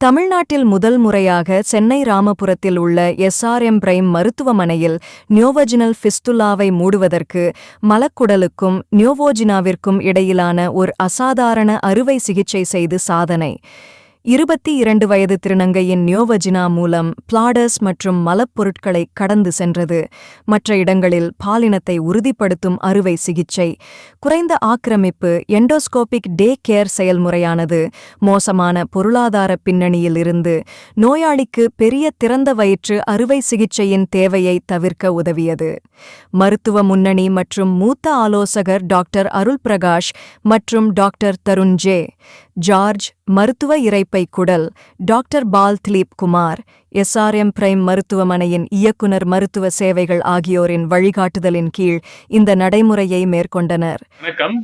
தமிழ்நாட்டில் முதல் முறையாக சென்னை ராமபுரத்தில் உள்ள எஸ்ஆர்எம் பிரைம் மருத்துவமனையில் நியோவஜினல் ஃபிஸ்துலாவை மூடுவதற்கு மலக்குடலுக்கும் நியோவோஜினாவிற்கும் இடையிலான ஒரு அசாதாரண அறுவை சிகிச்சை செய்து சாதனை. இருபத்தி இரண்டு வயது திருநங்கையின் நியோவஜினா மூலம் பிளாடர்ஸ் மற்றும் மலப்பொருட்களை கடந்து சென்றது. மற்ற இடங்களில் பாலினத்தை உறுதிப்படுத்தும் அறுவை சிகிச்சை. குறைந்த ஆக்கிரமிப்பு எண்டோஸ்கோபிக் டே கேர் செயல்முறையானது. மோசமான பொருளாதார பின்னணியில் இருந்து நோயாளிக்கு பெரிய திறந்த வயிற்று அறுவை சிகிச்சையின் தேவையை தவிர்க்க உதவியது. மருத்துவ முன்னணி மற்றும் மூத்த ஆலோசகர் டாக்டர் அருள் பிரகாஷ் மற்றும் டாக்டர் தருண் ஜே ஜார்ஜ் மருத்துவ இறைப்பை குடல் doctor Paul Dilip Kumar SRM Prime மருத்துவமனையின் இயக்குனர் மருத்துவ சேவைகள் ஆகியோரின் வழிகாட்டுதலின் கீழ் இந்த நடைமுறையை மேற்கொண்டனர். வணக்கம்.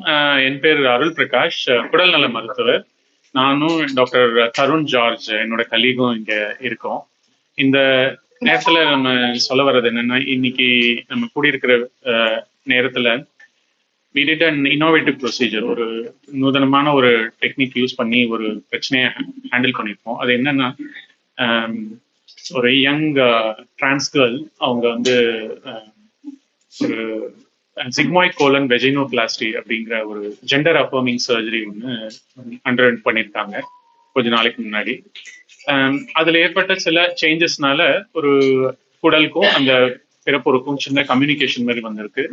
என் பேர் அருள் பிரகாஷ். குடல் நல மருத்துவர். நானும் டாக்டர் தருண் ஜார்ஜ் என்னோட கலீகும் இங்க இருக்கோம். இந்த நேரத்துல நம்ம சொல்ல வர்றது என்னன்னா இன்னைக்கு நம்ம கூடியிருக்கிற நேரத்துல we did an innovative procedure ஒரு நூதனமான ஒரு டெக்னிக் யூஸ் பண்ணி ஒரு பிரச்சனையை ஹேண்டில் பண்ணியிருக்கோம் அது என்னன்னா ஒரு யங் டிரான்ஸ் கேர்ள் அவங்க வந்து ஒரு சிக்மாய் கோலன் வெஜினோபிளாஸ்டி அப்படிங்கிற ஒரு ஜெண்டர் அஃபர்மிங் சர்ஜரி ஒன்று அண்டர் பண்ணியிருக்காங்க கொஞ்ச நாளைக்கு முன்னாடி. அதில் ஏற்பட்ட சில சேஞ்சஸ்னால ஒரு குடலுக்கும் அந்த பிறப்புறுக்கும் சின்ன கம்யூனிகேஷன் மாதிரி வந்திருக்கு.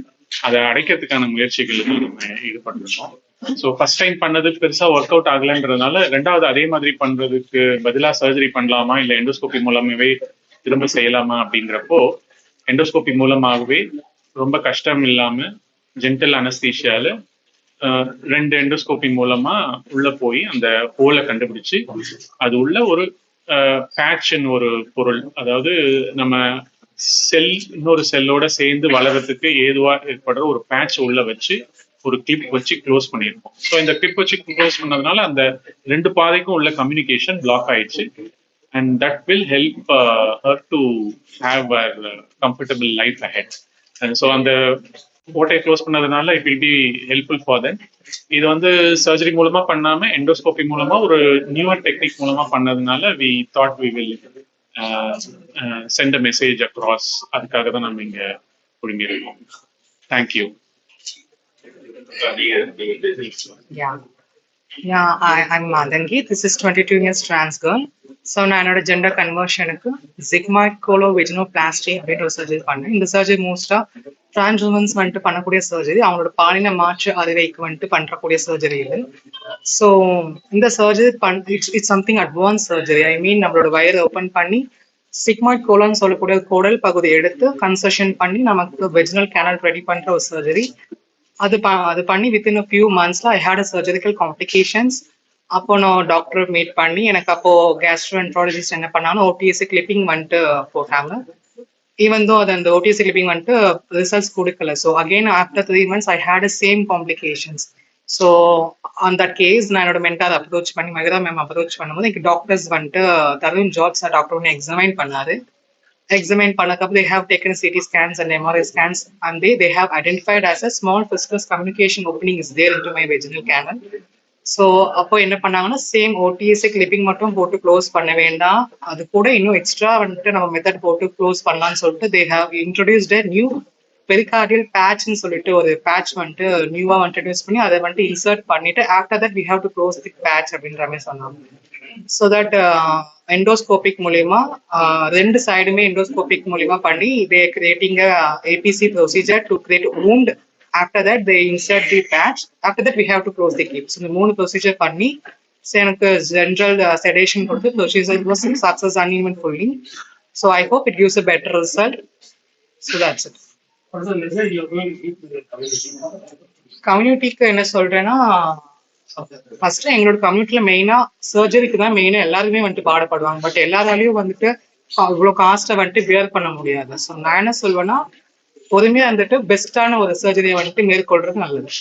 அதை அடைக்கிறதுக்கான முயற்சிகளுக்கு நம்ம ஈடுபட்டிருக்கோம். ஸோ ஃபர்ஸ்ட் டைம் பண்ணது பெருசா ஒர்க் அவுட் ஆகலன்றதுனால ரெண்டாவது அதே மாதிரி பண்றதுக்கு பதிலா சர்ஜரி பண்ணலாமா இல்லை எண்டோஸ்கோபி மூலமாவே திரும்ப செய்யலாமா அப்படிங்கிறப்போ எண்டோஸ்கோபி மூலமாகவே ரொம்ப கஷ்டம் இல்லாம ஜென்டல் அனஸ்தீஷியால ரெண்டு எண்டோஸ்கோபி மூலமா உள்ள போய் அந்த ஹோலை கண்டுபிடிச்சு அது உள்ள ஒரு பேட்சின் ஒரு பொருள். அதாவது நம்ம செல் இன்னொரு செல்லோட சேர்ந்து வளர்றதுக்கு ஏதுவா ஏற்படுற ஒரு பேட்ச் உள்ள வச்சு ஒரு கிளிப் வச்சு க்ளோஸ் பண்ணியிருக்கோம். ஸோ இந்த கிளிப் வச்சு க்ளோஸ் பண்ணதுனால அந்த ரெண்டு பாதைக்கும் உள்ள கம்யூனிகேஷன் பிளாக் ஆயிடுச்சு. And that will help her to have her comfortable life ahead so அந்த ஓட்டையை க்ளோஸ் பண்ணதுனால it will be helpful for then இது வந்து சர்ஜரி மூலமா பண்ணாம எண்டோஸ்கோபி மூலமா ஒரு நியூவர் டெக்னிக் மூலமா பண்ணதுனால we thought we will send message across அதுக்காக தான் நம்ம இங்க குடும்பியிருக்கோம் thank you Yeah. Yeah, I, I'm Madangi. This is 22 years trans girl. So நான் என்னோட ஜெண்டர் கன்வர்ஷனுக்கு ஜிக்மாய்ட் கோலோ வெஜினோபிளாஸ்டி அப்படின்ற ஒரு சர்ஜரி பண்ணேன் இந்த சர்ஜரி மோஸ்டா டிரான்ஸ் உமன்ஸ் வந்துட்டு பண்ணக்கூடிய சர்ஜரி அவங்களோட பாலின மாற்று அறுவைக்கு வந்துட்டு பண்றக்கூடிய சர்ஜரி இது. ஸோ இந்த சர்ஜரி பண் it's it's something advance surgery I mean நம்மளோட வயரை ஓப்பன் பண்ணி சிக்மாய்ட் கோலான்னு சொல்லக்கூடிய குடல் பகுதி எடுத்து கன்செஷன் பண்ணி நமக்கு வெஜினல் கேனல் ரெடி பண்ற ஒரு சர்ஜரி அது ப- அது பண்ணி within a few மந்த்ஸ்ல I had a surgical complications அப்போ நான் டாக்டர் மீட் பண்ணி எனக்கு அப்போ கேஸ்ட்ரோஎன்ட்ராலஜிஸ்ட் என்ன பண்ணாலும் ஓடிஎஸ்சி கிளிப்பிங் வந்துட்டு போட்டாங்க. ஈவன் தோ அது அந்த ஓடிஎஸ்சி கிளிப்பிங் வந்துட்டு ரிசல்ட்ஸ் கொடுக்கல so again after three months I had a same complications so on that case நான் என்னோட மென்டார் அப்ரோச் பண்ணி மகிதா மேம் அப்ரோச் பண்ணும்போது எனக்கு டாக்டர்ஸ் வந்துட்டு தருண் ஜார்ஜ் சார் டாக்டர் ஒன்று எக்ஸாமைன் பண்ணாரு examined பண்ணக்கப்புறம் they have taken CT scans and MRI scans and they they have identified as a small fiscus communication opening is there into my vaginal canal so அப்போ என்ன பண்ணாங்கன்னா same ஓடிஎஸ்சி clipping மட்டும் போட்டு close பண்ண வேண்டாம். அது கூட இன்னும் எக்ஸ்ட்ரா வந்துட்டு நம்ம மெத்தட் போட்டு க்ளோஸ் பண்ணலாம்னு சொல்லிட்டு they have introduced new pericardial பேட்ச்னு சொல்லிட்டு ஒரு பேட்ச் வந்துட்டு நியூவா வந்துட்டு யூஸ் பண்ணி அதை வந்துட்டு இன்சர்ட் பண்ணிட்டு after that we have to close the patch அப்படின்ற மாதிரி சொன்னாங்க. ஸோ தட் எண்டோஸ்கோபிக் மூலியமா uh, ரெண்டு சைடுமே எண்டோஸ்கோபிக் மூலியமா பண்ணி they creating ABC procedure to create wound after that they insert the patch after that we have to close the clips இந்த மூணு ப்ரொசீஜர் பண்ணி எனக்கு ஜென்ரல் செடேஷன் uh, கொடுத்து procedure was success uneventfully so I hope it gives a better result so that's it கம்யூனிட்டிக்கு என்ன சொல்றேன்னா first எங்களோட கம்யூனிட்டில மெயினா சர்ஜரிக்கு தான் மெயினா எல்லாருமே வந்துட்டு பாடப்படுவாங்க பட் எல்லாராலையும் வந்துட்டு இவ்வளவு காஸ்ட்டை வந்துட்டு பியர் பண்ண முடியாது. ஸோ நான் என்ன சொல்வேன்னா பொறுமையா வந்துட்டு பெஸ்டான ஒரு சர்ஜரியை வந்துட்டு மேற்கொள்றது நல்லது.